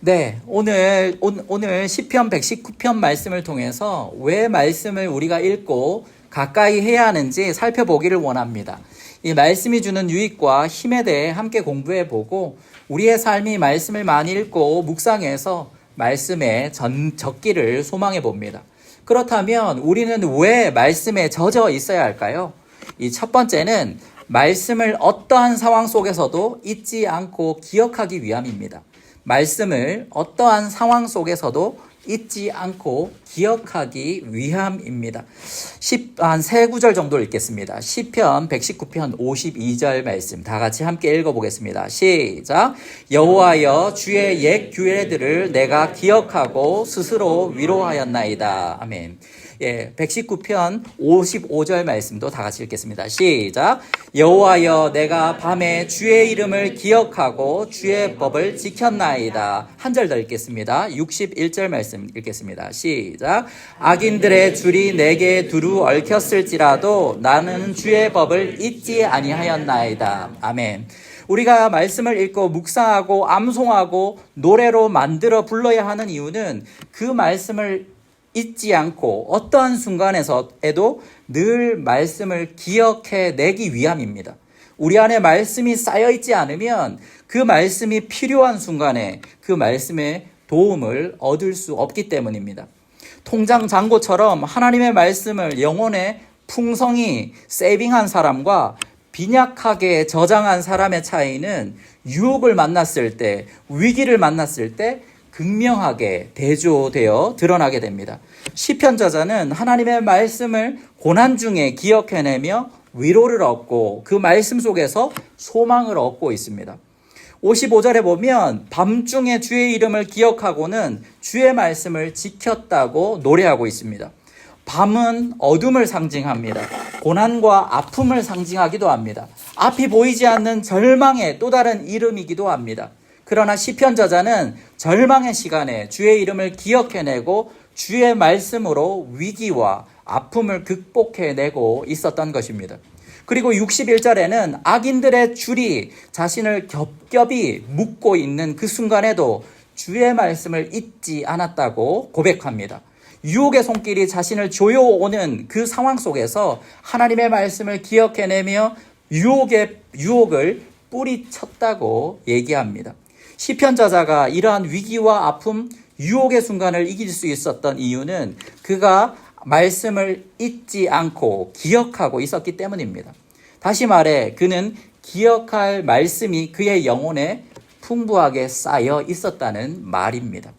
네, 오늘 온- 오늘 시편 119편 말씀을 통해서 왜 말씀을 우리가 읽고 가까이 해야 하는지 살펴보기를 원합니다. 이 말씀이 주는 유익과 힘에 대해 함께 공부해 보고 우리의 삶이 말씀을 많이 읽고 묵상해서 말씀에 전 적기를 소망해 봅니다. 그렇다면 우리는 왜 말씀에 젖어 있어야 할까요? 이 첫 번째는 말씀을 어떠한 상황 속에서도 잊지 않고 기억하기 위함입니다. 말씀을 어떠한 상황 속에서도 잊지 않고 기억하기 위함입니다. 10, 한세 구절 정도 읽겠습니다. 시편 119편 52절 말씀 다 같이 함께 읽어보겠습니다. 시작. 여호와여 주의 옛 규례들을 내가 기억하고 스스로 위로하였나이다. 아멘. 예, 119편 55절 말씀도 다 같이 읽겠습니다. 시작. 여호와여 내가 밤에 주의 이름을 기억하고 주의 법을 지켰나이다. 한 절 더 읽겠습니다. 61절 말씀 읽겠습니다. 시작. 악인들의 줄이 내게 두루 얽혔을지라도 나는 주의 법을 잊지 아니하였나이다. 아멘. 우리가 말씀을 읽고 묵상하고 암송하고 노래로 만들어 불러야 하는 이유는 그 말씀을 잊지 않고 어떠한 순간에서에도 늘 말씀을 기억해 내기 위함입니다. 우리 안에 말씀이 쌓여 있지 않으면 그 말씀이 필요한 순간에 그 말씀의 도움을 얻을 수 없기 때문입니다. 통장 잔고처럼 하나님의 말씀을 영혼의 풍성이 세이빙한 사람과 빈약하게 저장한 사람의 차이는 유혹을 만났을 때, 위기를 만났을 때 극명하게 대조되어 드러나게 됩니다. 시편 저자는 하나님의 말씀을 고난 중에 기억해내며 위로를 얻고 그 말씀 속에서 소망을 얻고 있습니다. 55절에 보면 밤중에 주의 이름을 기억하고는 주의 말씀을 지켰다고 노래하고 있습니다. 밤은 어둠을 상징합니다. 고난과 아픔을 상징하기도 합니다. 앞이 보이지 않는 절망의 또 다른 이름이기도 합니다. 그러나 시편 저자는 절망의 시간에 주의 이름을 기억해내고 주의 말씀으로 위기와 아픔을 극복해내고 있었던 것입니다. 그리고 61절에는 악인들의 줄이 자신을 겹겹이 묶고 있는 그 순간에도 주의 말씀을 잊지 않았다고 고백합니다. 유혹의 손길이 자신을 조여오는 그 상황 속에서 하나님의 말씀을 기억해내며 유혹의 유혹을 뿌리쳤다고 얘기합니다. 시편 저자가 이러한 위기와 아픔, 유혹의 순간을 이길 수 있었던 이유는 그가 말씀을 잊지 않고 기억하고 있었기 때문입니다. 다시 말해 그는 기억할 말씀이 그의 영혼에 풍부하게 쌓여 있었다는 말입니다.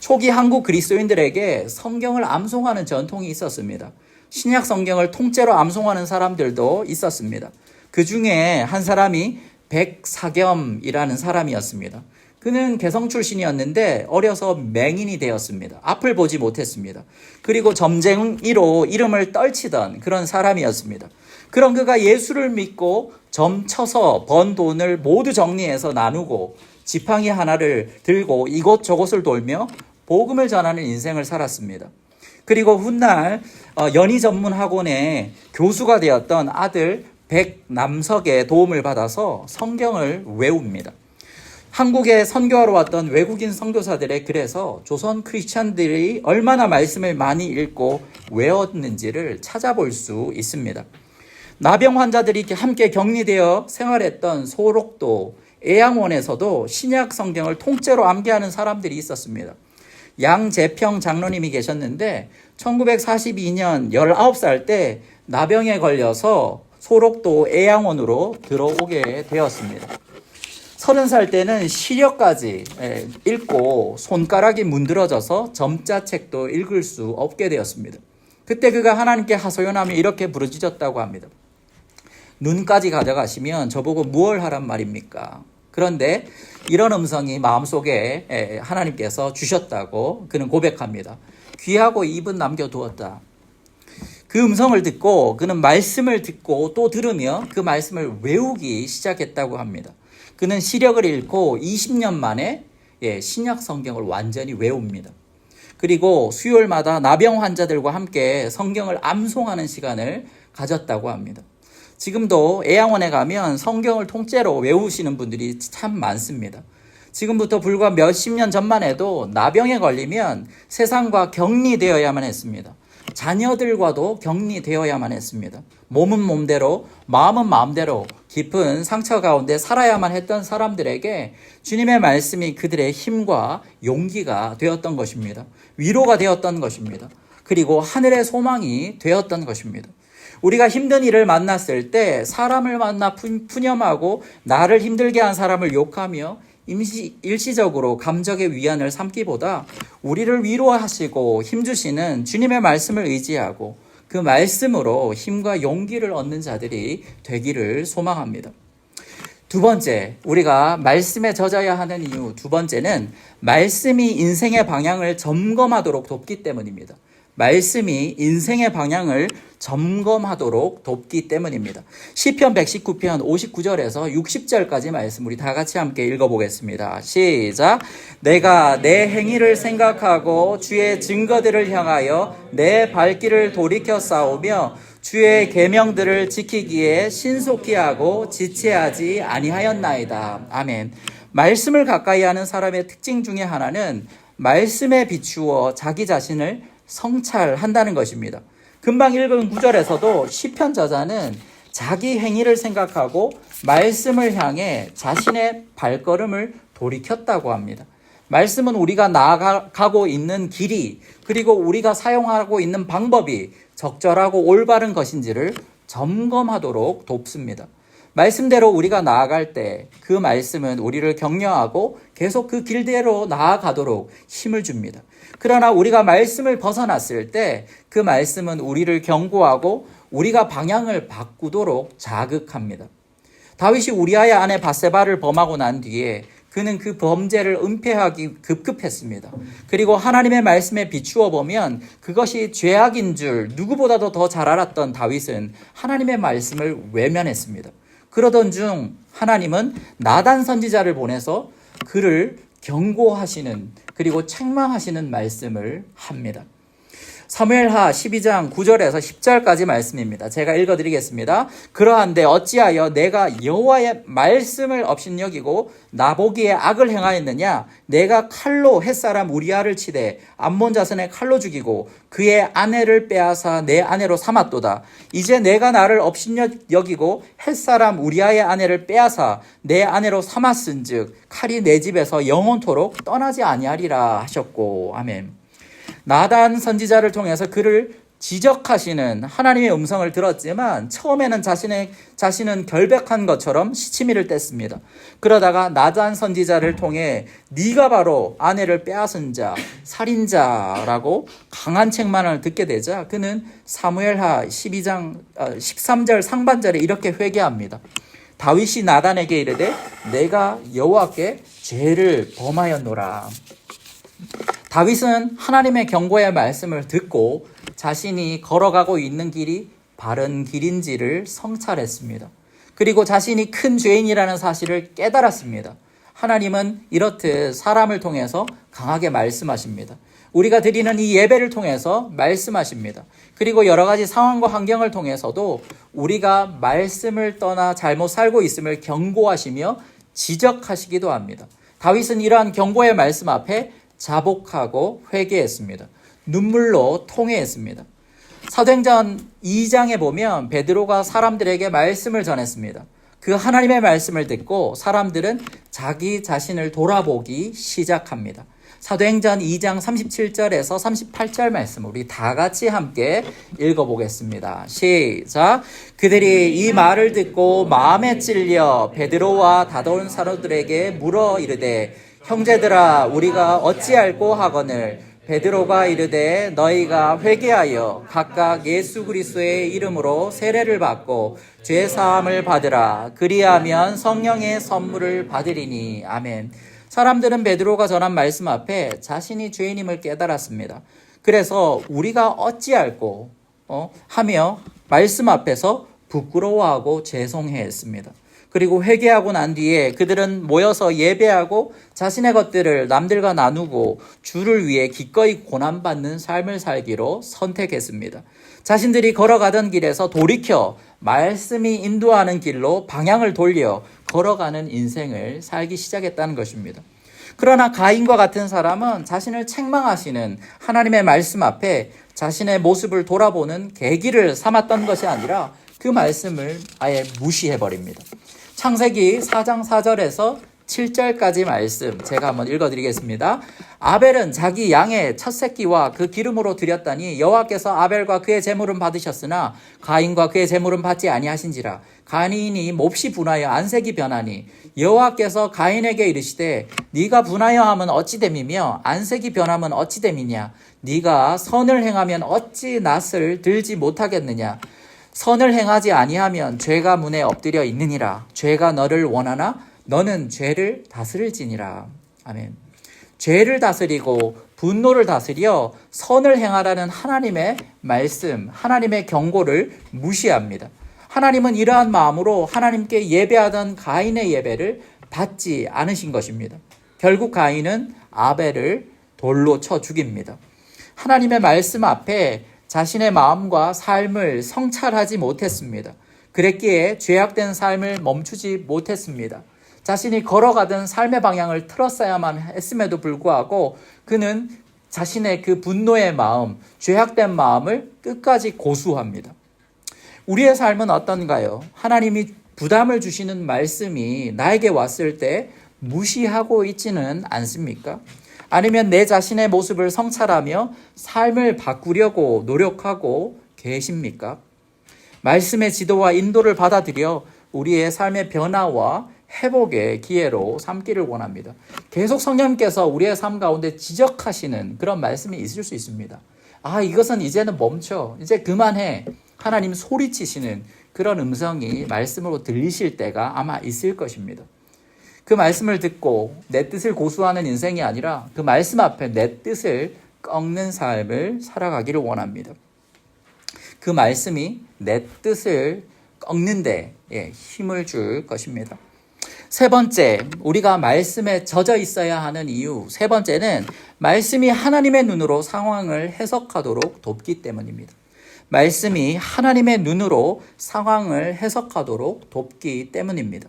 초기 한국 그리스도인들에게 성경을 암송하는 전통이 있었습니다. 신약 성경을 통째로 암송하는 사람들도 있었습니다. 그 중에 한 사람이 백사겸이라는 사람이었습니다. 그는 개성 출신이었는데 어려서 맹인이 되었습니다. 앞을 보지 못했습니다. 그리고 점쟁이로 이름을 떨치던 그런 사람이었습니다. 그런 그가 예수를 믿고 점쳐서 번 돈을 모두 정리해서 나누고 지팡이 하나를 들고 이곳저곳을 돌며 복음을 전하는 인생을 살았습니다. 그리고 훗날 어, 연희 전문 학원의 교수가 되었던 아들 백남석의 도움을 받아서 성경을 외웁니다. 한국에 선교하러 왔던 외국인 선교사들의 글에서 조선 크리스찬들이 얼마나 말씀을 많이 읽고 외웠는지를 찾아볼 수 있습니다. 나병 환자들이 함께 격리되어 생활했던 소록도 애양원에서도 신약 성경을 통째로 암기하는 사람들이 있었습니다. 양재평 장로님이 계셨는데 1942년 19살 때 나병에 걸려서 소록도 애양원으로 들어오게 되었습니다. 서른 살 때는 시력까지 예, 읽고 손가락이 문드러져서 점자책도 읽을 수 없게 되었습니다. 그때 그가 하나님께 하소연하며 이렇게 부르짖었다고 합니다. 눈까지 가져가시면 저보고 무얼 하란 말입니까? 그런데 이런 음성이 마음속에 예, 하나님께서 주셨다고 그는 고백합니다. 귀하고 입은 남겨두었다. 그 음성을 듣고 그는 말씀을 듣고 또 들으며 그 말씀을 외우기 시작했다고 합니다. 그는 시력을 잃고 20년 만에 예, 신약 성경을 완전히 외웁니다. 그리고 수요일마다 나병 환자들과 함께 성경을 암송하는 시간을 가졌다고 합니다. 지금도 애양원에 가면 성경을 통째로 외우시는 분들이 참 많습니다. 지금부터 불과 몇십 년 전만 해도 나병에 걸리면 세상과 격리되어야만 했습니다. 자녀들과도 격리되어야만 했습니다. 몸은 몸대로, 마음은 마음대로 깊은 상처 가운데 살아야만 했던 사람들에게 주님의 말씀이 그들의 힘과 용기가 되었던 것입니다. 위로가 되었던 것입니다. 그리고 하늘의 소망이 되었던 것입니다. 우리가 힘든 일을 만났을 때 사람을 만나 푸- 푸념하고 나를 힘들게 한 사람을 욕하며 임시, 일시적으로 감정의 위안을 삼기보다 우리를 위로하시고 힘주시는 주님의 말씀을 의지하고 그 말씀으로 힘과 용기를 얻는 자들이 되기를 소망합니다. 두 번째, 우리가 말씀에 젖어야 하는 이유 두 번째는 말씀이 인생의 방향을 점검하도록 돕기 때문입니다. 말씀이 인생의 방향을 점검하도록 돕기 때문입니다. 시편 119편 59절에서 60절까지 말씀 우리 다 같이 함께 읽어보겠습니다. 시작. 내가 내 행위를 생각하고 주의 증거들을 향하여 내 발길을 돌이켜 싸우며 주의 계명들을 지키기에 신속히 하고 지체하지 아니하였나이다. 아멘. 말씀을 가까이 하는 사람의 특징 중에 하나는 말씀에 비추어 자기 자신을 성찰한다는 것입니다. 금방 읽은 구절에서도 시편 저자는 자기 행위를 생각하고 말씀을 향해 자신의 발걸음을 돌이켰다고 합니다. 말씀은 우리가 나아가고 있는 길이 그리고 우리가 사용하고 있는 방법이 적절하고 올바른 것인지를 점검하도록 돕습니다. 말씀대로 우리가 나아갈 때 그 말씀은 우리를 격려하고 계속 그 길대로 나아가도록 힘을 줍니다. 그러나 우리가 말씀을 벗어났을 때 그 말씀은 우리를 경고하고 우리가 방향을 바꾸도록 자극합니다. 다윗이 우리아의 아내 바세바를 범하고 난 뒤에 그는 그 범죄를 은폐하기 급급했습니다. 그리고 하나님의 말씀에 비추어 보면 그것이 죄악인 줄 누구보다도 더 잘 알았던 다윗은 하나님의 말씀을 외면했습니다. 그러던 중 하나님은 나단 선지자를 보내서 그를 경고하시는 그리고 책망하시는 말씀을 합니다. 사무엘하 12장 9절에서 10절까지 말씀입니다. 제가 읽어 드리겠습니다. 그러한데 어찌하여 내가 여호와의 말씀을 업신여기고 나보기에 악을 행하였느냐 내가 칼로 햇사람 우리아를 치되 암몬 자손의 칼로 죽이고 그의 아내를 빼앗아 내 아내로 삼았도다. 이제 내가 나를 업신여기고 햇사람 우리아의 아내를 빼앗아 내 아내로 삼았은즉 칼이 내 집에서 영원토록 떠나지 아니하리라 하셨고 아멘. 나단 선지자를 통해서 그를 지적하시는 하나님의 음성을 들었지만 처음에는 자신의 자신은 결백한 것처럼 시치미를 뗐습니다. 그러다가 나단 선지자를 통해 네가 바로 아내를 빼앗은 자, 살인자라고 강한 책만을 듣게 되자 그는 사무엘하 12장 13절 상반절에 이렇게 회개합니다. 다윗이 나단에게 이르되 내가 여호와께 죄를 범하였노라. 다윗은 하나님의 경고의 말씀을 듣고 자신이 걸어가고 있는 길이 바른 길인지를 성찰했습니다. 그리고 자신이 큰 죄인이라는 사실을 깨달았습니다. 하나님은 이렇듯 사람을 통해서 강하게 말씀하십니다. 우리가 드리는 이 예배를 통해서 말씀하십니다. 그리고 여러 가지 상황과 환경을 통해서도 우리가 말씀을 떠나 잘못 살고 있음을 경고하시며 지적하시기도 합니다. 다윗은 이러한 경고의 말씀 앞에 자복하고 회개했습니다. 눈물로 통회했습니다. 사도행전 2장에 보면 베드로가 사람들에게 말씀을 전했습니다. 그 하나님의 말씀을 듣고 사람들은 자기 자신을 돌아보기 시작합니다. 사도행전 2장 37절에서 38절 말씀 우리 다 같이 함께 읽어보겠습니다. 시작. 그들이 이 말을 듣고 마음에 찔려 베드로와 다도온 사도들에게 물어 이르되 형제들아 우리가 어찌할꼬 하거늘 베드로가 이르되 너희가 회개하여 각각 예수 그리스도의 이름으로 세례를 받고 죄 사함을 받으라 그리하면 성령의 선물을 받으리니 아멘. 사람들은 베드로가 전한 말씀 앞에 자신이 죄인임을 깨달았습니다. 그래서 우리가 어찌할꼬 어, 하며 말씀 앞에서 부끄러워하고 죄송해했습니다. 그리고 회개하고 난 뒤에 그들은 모여서 예배하고 자신의 것들을 남들과 나누고 주를 위해 기꺼이 고난받는 삶을 살기로 선택했습니다. 자신들이 걸어가던 길에서 돌이켜 말씀이 인도하는 길로 방향을 돌려 걸어가는 인생을 살기 시작했다는 것입니다. 그러나 가인과 같은 사람은 자신을 책망하시는 하나님의 말씀 앞에 자신의 모습을 돌아보는 계기를 삼았던 것이 아니라 그 말씀을 아예 무시해 버립니다. 창세기 4장 4절에서 7절까지 말씀 제가 한번 읽어 드리겠습니다. 아벨은 자기 양의 첫 새끼와 그 기름으로 드렸다니 여호와께서 아벨과 그의 제물은 받으셨으나 가인과 그의 제물은 받지 아니하신지라. 가인이 몹시 분하여 안색이 변하니 여호와께서 가인에게 이르시되 네가 분하여 함은 어찌 됨이며 안색이 변함은 어찌 됨이냐? 네가 선을 행하면 어찌 낯을 들지 못하겠느냐 선을 행하지 아니하면 죄가 문에 엎드려 있느니라. 죄가 너를 원하나 너는 죄를 다스릴지니라. 아멘. 죄를 다스리고 분노를 다스려 선을 행하라는 하나님의 말씀 하나님의 경고를 무시합니다. 하나님은 이러한 마음으로 하나님께 예배하던 가인의 예배를 받지 않으신 것입니다. 결국 가인은 아벨을 돌로 쳐 죽입니다. 하나님의 말씀 앞에 자신의 마음과 삶을 성찰하지 못했습니다. 그랬기에 죄악된 삶을 멈추지 못했습니다. 자신이 걸어가던 삶의 방향을 틀었어야만 했음에도 불구하고 그는 자신의 그 분노의 마음, 죄악된 마음을 끝까지 고수합니다. 우리의 삶은 어떤가요? 하나님이 부담을 주시는 말씀이 나에게 왔을 때 무시하고 있지는 않습니까? 아니면 내 자신의 모습을 성찰하며 삶을 바꾸려고 노력하고 계십니까? 말씀의 지도와 인도를 받아들여 우리의 삶의 변화와 회복의 기회로 삼기를 원합니다. 계속 성령님께서 우리의 삶 가운데 지적하시는 그런 말씀이 있을 수 있습니다. 아, 이것은 이제는 멈춰. 이제 그만해. 하나님 소리치시는 그런 음성이 말씀으로 들리실 때가 아마 있을 것입니다. 그 말씀을 듣고 내 뜻을 고수하는 인생이 아니라 그 말씀 앞에 내 뜻을 꺾는 삶을 살아가기를 원합니다. 그 말씀이 내 뜻을 꺾는데 예, 힘을 줄 것입니다. 세 번째, 우리가 말씀에 젖어 있어야 하는 이유. 세 번째는 말씀이 하나님의 눈으로 상황을 해석하도록 돕기 때문입니다. 말씀이 하나님의 눈으로 상황을 해석하도록 돕기 때문입니다.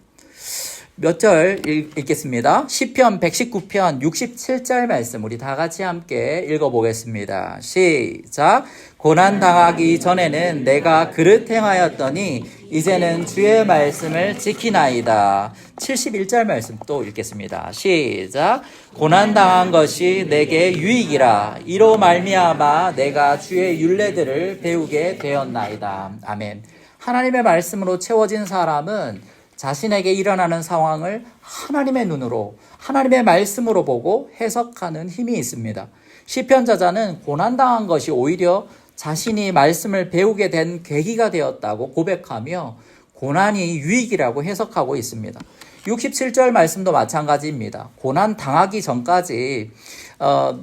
몇 절 읽겠습니다. 시편 119편 67절 말씀 우리 다 같이 함께 읽어보겠습니다. 시작. 고난 당하기 전에는 내가 그릇 행하였더니 이제는 주의 말씀을 지키나이다. 71절 말씀 또 읽겠습니다. 시작. 고난 당한 것이 내게 유익이라. 이로 말미암아 내가 주의 율례들을 배우게 되었나이다. 아멘. 하나님의 말씀으로 채워진 사람은 자신에게 일어나는 상황을 하나님의 눈으로 하나님의 말씀으로 보고 해석하는 힘이 있습니다. 시편 저자는 고난 당한 것이 오히려 자신이 말씀을 배우게 된 계기가 되었다고 고백하며 고난이 유익이라고 해석하고 있습니다. 67절 말씀도 마찬가지입니다. 고난 당하기 전까지 어,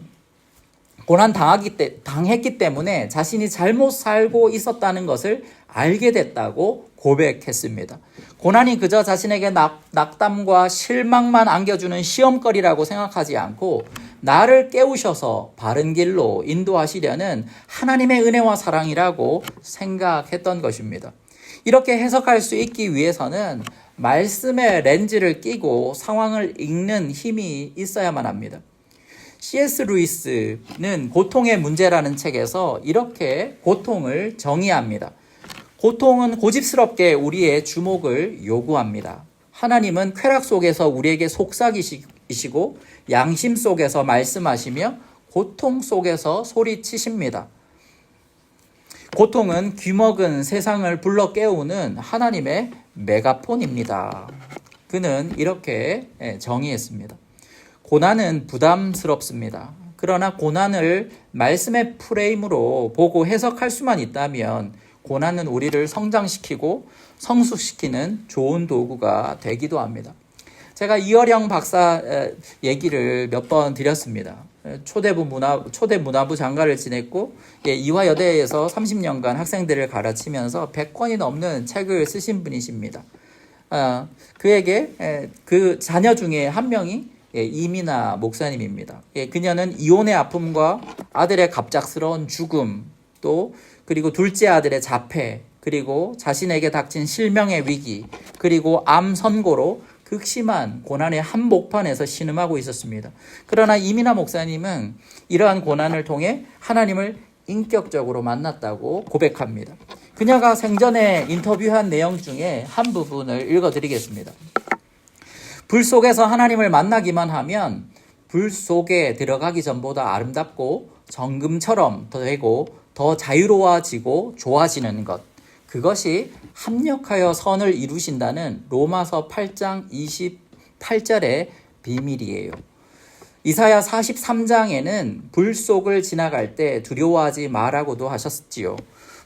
고난 당하기 때, 당했기 때문에 자신이 잘못 살고 있었다는 것을 알게 됐다고 고백했습니다. 고난이 그저 자신에게 낙, 낙담과 실망만 안겨주는 시험거리라고 생각하지 않고 나를 깨우셔서 바른 길로 인도하시려는 하나님의 은혜와 사랑이라고 생각했던 것입니다. 이렇게 해석할 수 있기 위해서는 말씀의 렌즈를 끼고 상황을 읽는 힘이 있어야만 합니다. C.S. 루이스는 고통의 문제라는 책에서 이렇게 고통을 정의합니다. 고통은 고집스럽게 우리의 주목을 요구합니다. 하나님은 쾌락 속에서 우리에게 속삭이시고 양심 속에서 말씀하시며 고통 속에서 소리치십니다. 고통은 귀먹은 세상을 불러 깨우는 하나님의 메가폰입니다. 그는 이렇게 예, 정의했습니다. 고난은 부담스럽습니다. 그러나 고난을 말씀의 프레임으로 보고 해석할 수만 있다면 고난은 우리를 성장시키고 성숙시키는 좋은 도구가 되기도 합니다. 제가 이어령 박사 얘기를 몇 번 드렸습니다. 초대부 문화, 초대 문화부 장관을 지냈고, 예, 이화여대에서 30년간 학생들을 가르치면서 100권이 넘는 책을 쓰신 분이십니다. 아, 그에게 그 자녀 중에 한 명이 예, 이민아 목사님입니다. 예, 그녀는 이혼의 아픔과 아들의 갑작스러운 죽음, 또 그리고 둘째 아들의 자폐, 그리고 자신에게 닥친 실명의 위기, 그리고 암 선고로 그 극심한 고난의 한복판에서 신음하고 있었습니다. 그러나 이민아 목사님은 이러한 고난을 통해 하나님을 인격적으로 만났다고 고백합니다. 그녀가 생전에 인터뷰한 내용 중에 한 부분을 읽어드리겠습니다. 불 속에서 하나님을 만나기만 하면 불 속에 들어가기 전보다 아름답고 정금처럼 더 되고 더 자유로워지고 좋아지는 것. 그것이 합력하여 선을 이루신다는 로마서 8장 28절의 비밀이에요. 이사야 43장에는 불 속을 지나갈 때 두려워하지 마라고도 하셨지요.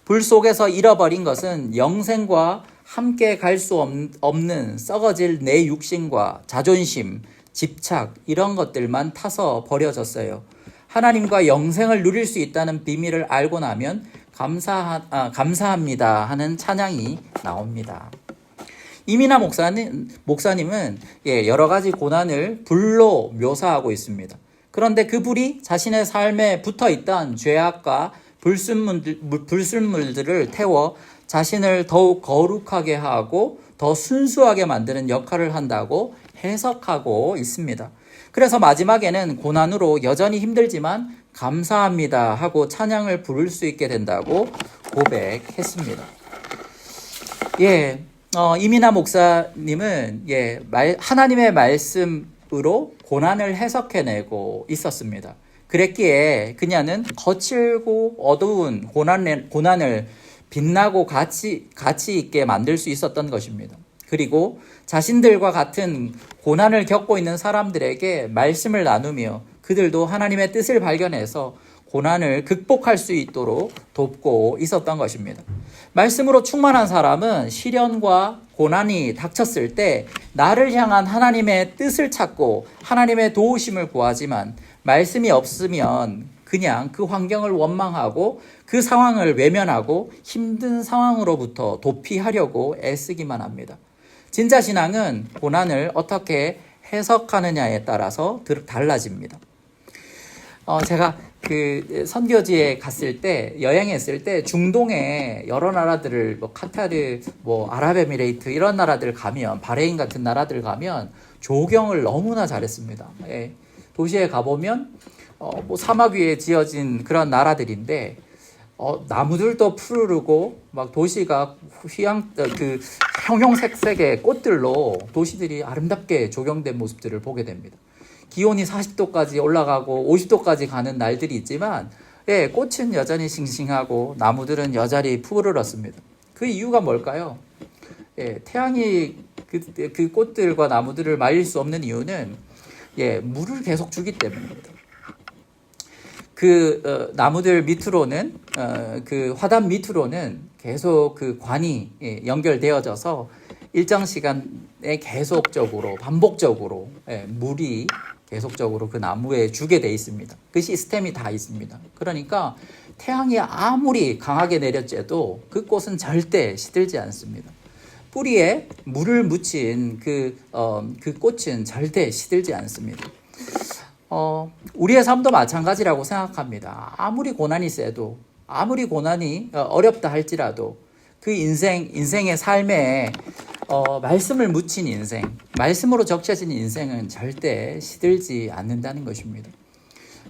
불 속에서 잃어버린 것은 영생과 함께 갈 수 없는 썩어질 내 육신과 자존심, 집착 이런 것들만 타서 버려졌어요. 하나님과 영생을 누릴 수 있다는 비밀을 알고 나면 감사 아, 감사합니다 하는 찬양이 나옵니다. 이민아 목사님 목사님은 예, 여러 가지 고난을 불로 묘사하고 있습니다. 그런데 그 불이 자신의 삶에 붙어 있던 죄악과 불순물들, 불순물들을 태워 자신을 더욱 거룩하게 하고 더 순수하게 만드는 역할을 한다고 해석하고 있습니다. 그래서 마지막에는 고난으로 여전히 힘들지만 감사합니다 하고 찬양을 부를 수 있게 된다고 고백했습니다. 예, 어, 이민아 목사님은 예, 말, 하나님의 말씀으로 고난을 해석해내고 있었습니다. 그랬기에 그녀는 거칠고 어두운 고난, 고난을 빛나고 가치, 가치 있게 만들 수 있었던 것입니다. 그리고 자신들과 같은 고난을 겪고 있는 사람들에게 말씀을 나누며 그들도 하나님의 뜻을 발견해서 고난을 극복할 수 있도록 돕고 있었던 것입니다. 말씀으로 충만한 사람은 시련과 고난이 닥쳤을 때 나를 향한 하나님의 뜻을 찾고 하나님의 도우심을 구하지만 말씀이 없으면 그냥 그 환경을 원망하고 그 상황을 외면하고 힘든 상황으로부터 도피하려고 애쓰기만 합니다. 진짜 신앙은 고난을 어떻게 해석하느냐에 따라서 달라집니다. 어, 제가 그 선교지에 갔을 때 여행했을 때 중동의 여러 나라들을 뭐 카타르, 뭐 아랍에미레이트 이런 나라들 가면 바레인 같은 나라들 가면 조경을 너무나 잘했습니다. 예. 도시에 가보면 어, 뭐 사막 위에 지어진 그런 나라들인데 어, 나무들도 푸르르고 막 도시가 휘황 어, 그 형형색색의 꽃들로 도시들이 아름답게 조경된 모습들을 보게 됩니다. 기온이 40도까지 올라가고 50도까지 가는 날들이 있지만 예, 꽃은 여전히 싱싱하고 나무들은 여전히 푸르렀습니다. 그 이유가 뭘까요? 예, 태양이 그, 그 꽃들과 나무들을 말릴 수 없는 이유는 예, 물을 계속 주기 때문입니다. 그 어, 나무들 밑으로는 어, 그 화단 밑으로는 계속 그 관이 예, 연결되어져서 일정 시간에 계속적으로 반복적으로 예, 물이 계속적으로 그 나무에 주게 돼 있습니다. 그 시스템이 다 있습니다. 그러니까 태양이 아무리 강하게 내렸째도 그 꽃은 절대 시들지 않습니다. 뿌리에 물을 묻힌 그, 어, 그 꽃은 절대 시들지 않습니다. 어, 우리의 삶도 마찬가지라고 생각합니다. 아무리 고난이 세도, 아무리 고난이 어, 어렵다 할지라도 그 인생, 인생의 삶에 어, 말씀을 묻힌 인생, 말씀으로 적셔진 인생은 절대 시들지 않는다는 것입니다.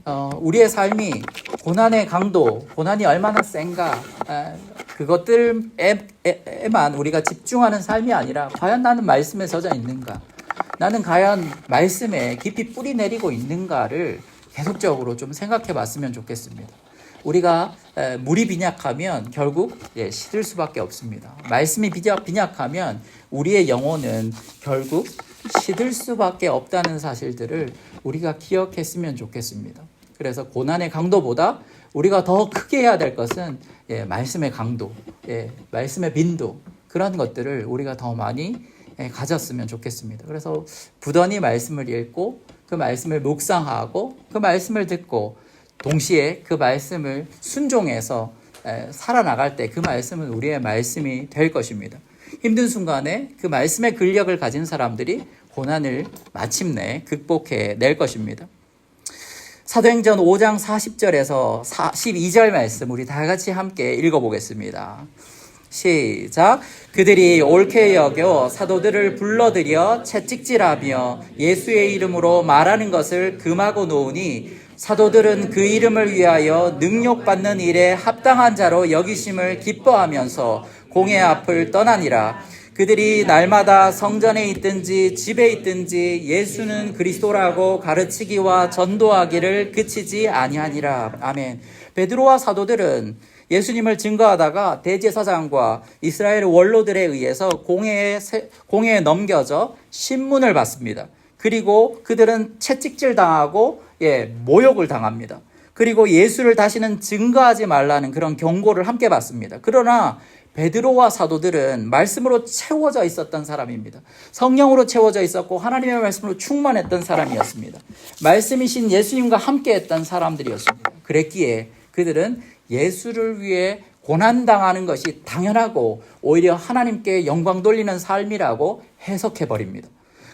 어, 우리의 삶이 고난의 강도, 고난이 얼마나 센가, 에, 그것들에만 우리가 집중하는 삶이 아니라 과연 나는 말씀에 젖어 있는가? 나는 과연 말씀에 깊이 뿌리 내리고 있는가를 계속적으로 좀 생각해 봤으면 좋겠습니다. 우리가 물이 빈약하면 결국 예, 시들 수밖에 없습니다. 말씀이 빈약하면 우리의 영혼은 결국 시들 수밖에 없다는 사실들을 우리가 기억했으면 좋겠습니다. 그래서 고난의 강도보다 우리가 더 크게 해야 될 것은 예, 말씀의 강도, 예, 말씀의 빈도 그런 것들을 우리가 더 많이 예, 가졌으면 좋겠습니다. 그래서 부단히 말씀을 읽고 그 말씀을 묵상하고 그 말씀을 듣고 동시에 그 말씀을 순종해서 살아나갈 때 그 말씀은 우리의 말씀이 될 것입니다. 힘든 순간에 그 말씀의 근력을 가진 사람들이 고난을 마침내 극복해 낼 것입니다. 사도행전 5장 40절에서 42절 말씀 우리 다 같이 함께 읽어보겠습니다. 시작. 그들이 옳게 여겨 사도들을 불러들여 채찍질하며 예수의 이름으로 말하는 것을 금하고 놓으니 사도들은 그 이름을 위하여 능욕받는 일에 합당한 자로 여기심을 기뻐하면서 공회 앞을 떠나니라. 그들이 날마다 성전에 있든지 집에 있든지 예수는 그리스도라고 가르치기와 전도하기를 그치지 아니하니라. 아멘. 베드로와 사도들은 예수님을 증거하다가 대제사장과 이스라엘 원로들에 의해서 공회에, 세- 공회에 넘겨져 신문을 받습니다. 그리고 그들은 채찍질 당하고 예, 모욕을 당합니다. 그리고 예수를 다시는 증거하지 말라는 그런 경고를 함께 받습니다. 그러나 베드로와 사도들은 말씀으로 채워져 있었던 사람입니다. 성령으로 채워져 있었고 하나님의 말씀으로 충만했던 사람이었습니다. 말씀이신 예수님과 함께 했던 사람들이었습니다. 그랬기에 그들은 예수를 위해 고난당하는 것이 당연하고 오히려 하나님께 영광 돌리는 삶이라고 해석해 버립니다.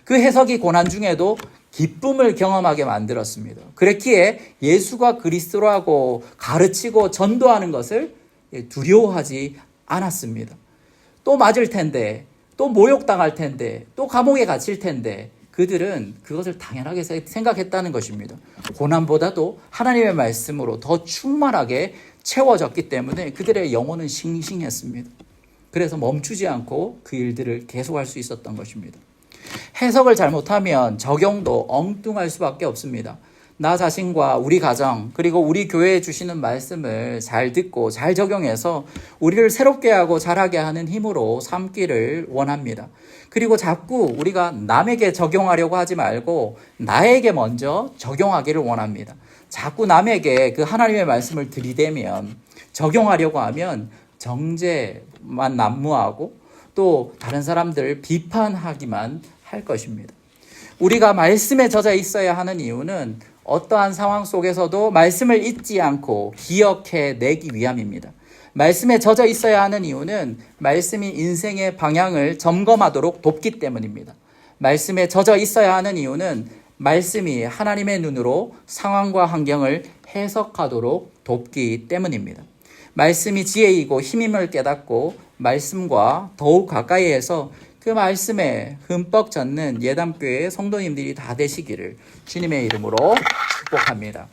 그 해석이 고난 중에도 기쁨을 경험하게 만들었습니다. 그랬기에 예수가 그리스도라고 가르치고 전도하는 것을 두려워하지 않았습니다. 또 맞을 텐데, 또 모욕당할 텐데, 또 감옥에 갇힐 텐데, 그들은 그것을 당연하게 생각했다는 것입니다. 고난보다도 하나님의 말씀으로 더 충만하게 채워졌기 때문에 그들의 영혼은 싱싱했습니다. 그래서 멈추지 않고 그 일들을 계속할 수 있었던 것입니다. 해석을 잘못하면 적용도 엉뚱할 수밖에 없습니다. 나 자신과 우리 가정 그리고 우리 교회에 주시는 말씀을 잘 듣고 잘 적용해서 우리를 새롭게 하고 자라게 하는 힘으로 삼기를 원합니다. 그리고 자꾸 우리가 남에게 적용하려고 하지 말고 나에게 먼저 적용하기를 원합니다. 자꾸 남에게 그 하나님의 말씀을 들이대면 적용하려고 하면 정죄만 난무하고 또 다른 사람들을 비판하기만 할 것입니다. 우리가 말씀에 젖어 있어야 하는 이유는 어떠한 상황 속에서도 말씀을 잊지 않고 기억해 내기 위함입니다. 말씀에 젖어 있어야 하는 이유는 말씀이 인생의 방향을 점검하도록 돕기 때문입니다. 말씀에 젖어 있어야 하는 이유는 말씀이 하나님의 눈으로 상황과 환경을 해석하도록 돕기 때문입니다. 말씀이 지혜이고 힘임을 깨닫고 말씀과 더욱 가까이 해서 그 말씀에 흠뻑 젖는 예담교회 성도님들이 다 되시기를 주님의 이름으로 축복합니다.